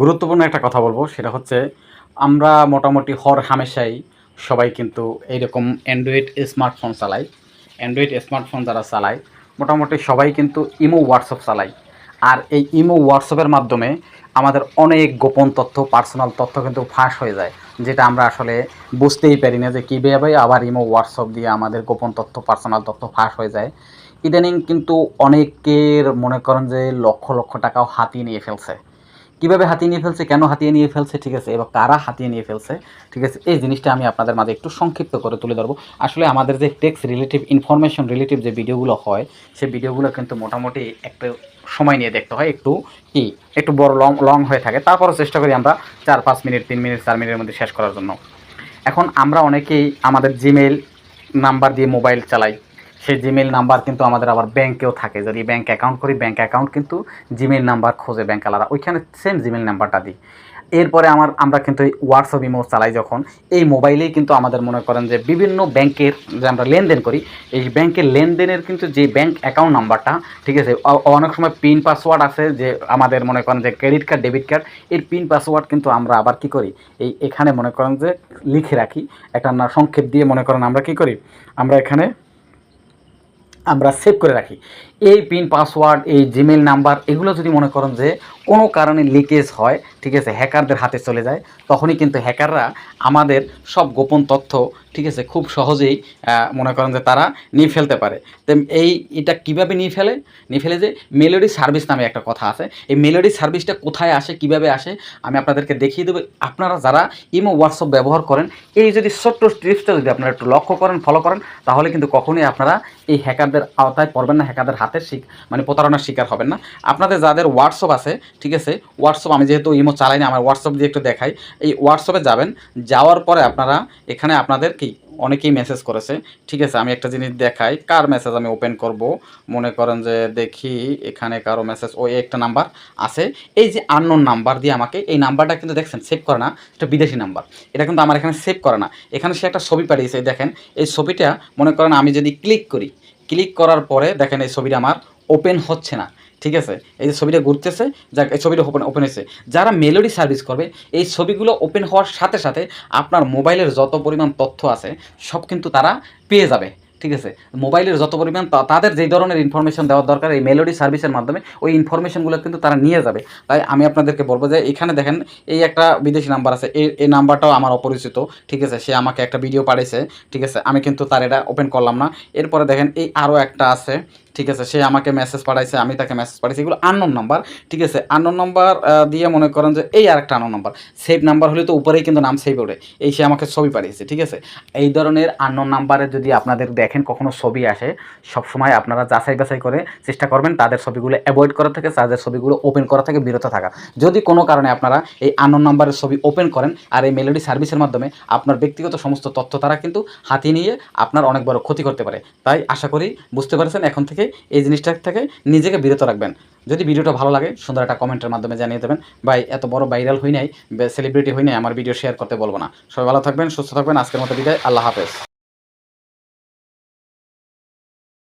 গুরুত্বপূর্ণ একটা কথা বলব, সেটা হচ্ছে আমরা মোটামুটি হর হামেশাই সবাই কিন্তু এইরকম অ্যান্ড্রয়েড স্মার্টফোন চালাই। অ্যান্ড্রয়েড স্মার্টফোন যারা চালায়, মোটামুটি সবাই কিন্তু ইমো হোয়াটসঅ্যাপ চালায় আর এই ইমো হোয়াটসঅ্যাপের মাধ্যমে আমাদের অনেক গোপন তথ্য পার্সোনাল তথ্য কিন্তু ফাঁস হয়ে যায়, যেটা আমরা আসলে বুঝতেই পারি না যে কীভাবে আবার ইমো হোয়াটসঅ্যাপ দিয়ে আমাদের গোপন তথ্য পার্সোনাল তথ্য ফাঁস হয়ে যায়। ইদানিং কিন্তু অনেকের মনে করেন যে লক্ষ লক্ষ টাকাও হাতিয়ে নিয়ে ফেলছে। কীভাবে হাতিয়ে নিয়ে ফেলছে, কেন হাতিয়ে নিয়ে ফেলছে, ঠিক আছে, এবং কারা হাতিয়ে নিয়ে ফেলছে, ঠিক আছে, এই জিনিসটা আমি আপনাদের মাঝে একটু সংক্ষিপ্ত করে তুলে ধরবো। আসলে আমাদের যে টেক্স রিলেটিভ ইনফরমেশন রিলেটিভ যে ভিডিওগুলো হয়, সেই ভিডিওগুলো কিন্তু মোটামুটি একটু সময় নিয়ে দেখতে হয়, একটু কি, একটু বড় লং লং হয়ে থাকে। তারপরও চেষ্টা করি আমরা চার, পাঁচ মিনিট, তিন মিনিট, চার মিনিটের মধ্যে শেষ করার জন্য। এখন আমরা অনেকেই আমাদের জিমেইল নাম্বার দিয়ে মোবাইল চালাই। সেই জিমেল নাম্বার কিন্তু আমাদের আবার ব্যাংকেও থাকে। যদি ব্যাংক অ্যাকাউন্ট করি ব্যাংক অ্যাকাউন্ট কিন্তু জিমেল নাম্বার খোঁজে ব্যাংক আলাদা ওইখানে সেম জিমেল নাম্বারটা দিই। এরপরে আমার, আমরা কিন্তু হোয়াটসঅ্যাপ ইমো চালাই যখন, এই মোবাইলেই কিন্তু আমাদের মনে করেন যে বিভিন্ন ব্যাংকের যে আমরা লেনদেন করি, এই ব্যাংকের লেনদেনের কিন্তু যে ব্যাংক অ্যাকাউন্ট নাম্বারটা ঠিক আছে অনেক সময় পিন পাসওয়ার্ড আছে যে আমাদের মনে করেন যে ক্রেডিট কার্ড ডেবিট কার্ড এর পিন পাসওয়ার্ড কিন্তু আমরা আবার কি করি? এই এখানে মনে করেন যে লিখে রাখি। একটা সংক্ষেপ দিয়ে মনে করেন আমরা কি করি? আমরা এখানে আমরা সেভ করে রাখি। এই পিন পাসওয়ার্ড এই জিমেল নাম্বার এগুলো যদি মনে করেন যে কোনো কারণে লিকেজ হয়, ঠিক আছে হ্যাকারদের হাতে চলে যায়, তখনই কিন্তু হ্যাকাররা আমাদের সব গোপন তথ্য, ঠিক আছে, খুব সহজেই মনে করেন যে তারা নিয়ে ফেলতে পারে। তো এই, এটা কীভাবে নিয়ে ফেলে? নিয়ে ফেলে যে মেলোডি সার্ভিস নামে একটা কথা আছে। এই মেলোডি সার্ভিসটা কোথায় আসে, কীভাবে আসে, আমি আপনাদেরকে দেখিয়ে দেবো। আপনারা যারা ইমো হোয়াটসঅ্যাপ ব্যবহার করেন, এই যদি ছোট্ট টিপসটা যদি আপনারা একটু লক্ষ্য করেন ফলো করেন, তাহলে কিন্তু কখনোই আপনারা এই হ্যাকারদের আওতায় পড়বেন না হ্যাকারদের হাতের শিক মানে প্রতারণার শিকার হবেন না। আপনাদের যাদের হোয়াটসঅ্যাপ আছে, ঠিক আছে হোয়াটসঅ্যাপ আমি যেহেতু ইমো চালাই না, আমার হোয়াটসঅ্যাপ দিয়ে একটু দেখাই। এই হোয়াটসঅ্যাপে যাবেন, যাওয়ার পরে আপনারা এখানে আপনাদের কি, অনেকেই মেসেজ করেছে, ঠিক আছে, আমি একটা জিনিস দেখাই, কার মেসেজ আমি ওপেন করব? মনে করেন যে দেখি এখানে কারও মেসেজ ওই একটা নাম্বার আছে। এই যে আননোন নাম্বার দিয়ে আমাকে, এই নাম্বারটা কিন্তু দেখছেন সেভ করে না, এটা বিদেশি নাম্বার এটা কিন্তু আমার এখানে সেভ করে না। এখানে সে একটা ছবি পাঠিয়েছে, দেখেন, এই ছবিটা মনে করেন আমি যদি ক্লিক করি ক্লিক করার পরে দেখেন এই ছবিটা আমার ওপেন হচ্ছে না, ঠিক আছে? এই যে ছবিটা ঘুরতেছে যা এই ছবিটা ওপেন ওপেন হয়েছে। যারা মেলোডি সার্ভিস করবে, এই ছবিগুলো ওপেন হওয়ার সাথে সাথে আপনার মোবাইলের যত পরিমাণ তথ্য আছে, সব কিন্তু তারা পেয়ে যাবে। ঠিক আছে? মোবাইলের যত পরিমাণ তাদের যেই ধরনের ইনফরমেশন দেওয়ার দরকার, এই মেলোডি সার্ভিসের মাধ্যমে ওই ইনফরমেশনগুলো কিন্তু তারা নিয়ে যাবে। তাই আমি আপনাদেরকে বলব যে, এখানে দেখেন, এই একটা বিদেশি নাম্বার আছে। এই এই নাম্বারটাও আমার অপরিচিত, ঠিক আছে? সে আমাকে একটা ভিডিও পাঠিয়েছে ঠিক আছে? আমি কিন্তু তার এটা ওপেন করলাম না। এরপরে দেখেন, এই আরও একটা আছে। ঠিক আছে, সে আমাকে মেসেজ পাঠাইছে, আমি তাকে মেসেজ পাঠাইছি, এগুলো আননোন নাম্বার ঠিক আছে? আননোন নাম্বার দিয়ে মনে করেন যে এই আরেকটা আননোন নাম্বার সেভ নাম্বার হলে তো উপরেই কিন্তু নাম সেভ ওঠে। এই সে আমাকে ছবি পাঠিয়েছে, ঠিক আছে? এই ধরনের আননোন নাম্বারে যদি আপনাদের দেখেন কখনো ছবি আসে, সবসময় আপনারা যাচাই বাছাই করে চেষ্টা করবেন তাদের ছবিগুলো অ্যাভয়েড করা থেকে, তাদের ছবিগুলো ওপেন করা থেকে বিরত থাকা। যদি কোনো কারণে আপনারা এই আননোন নাম্বারের ছবি ওপেন করেন আর এই মেলোডি সার্ভিসের মাধ্যমে আপনার ব্যক্তিগত সমস্ত তথ্য তারা কিন্তু হাতিয়ে নিয়ে আপনার অনেক বড় ক্ষতি করতে পারে। তাই আশা করি বুঝতে পারছেন, এখন থেকে এই জিনিসটা থেকে নিজেকে বিরত রাখবেন। যদি ভিডিওটা ভালো লাগে, সুন্দর একটা কমেন্টের মাধ্যমে জানিয়ে দেবেন, ভাই, এত বড় ভাইরাল হই নাই সেলিব্রিটি হয়ে নাই, আমার ভিডিও শেয়ার করতে বলব না। সবাই ভালো থাকবেন, সুস্থ থাকবেন, আজকের মতো বিদায়, আল্লাহ হাফেজ।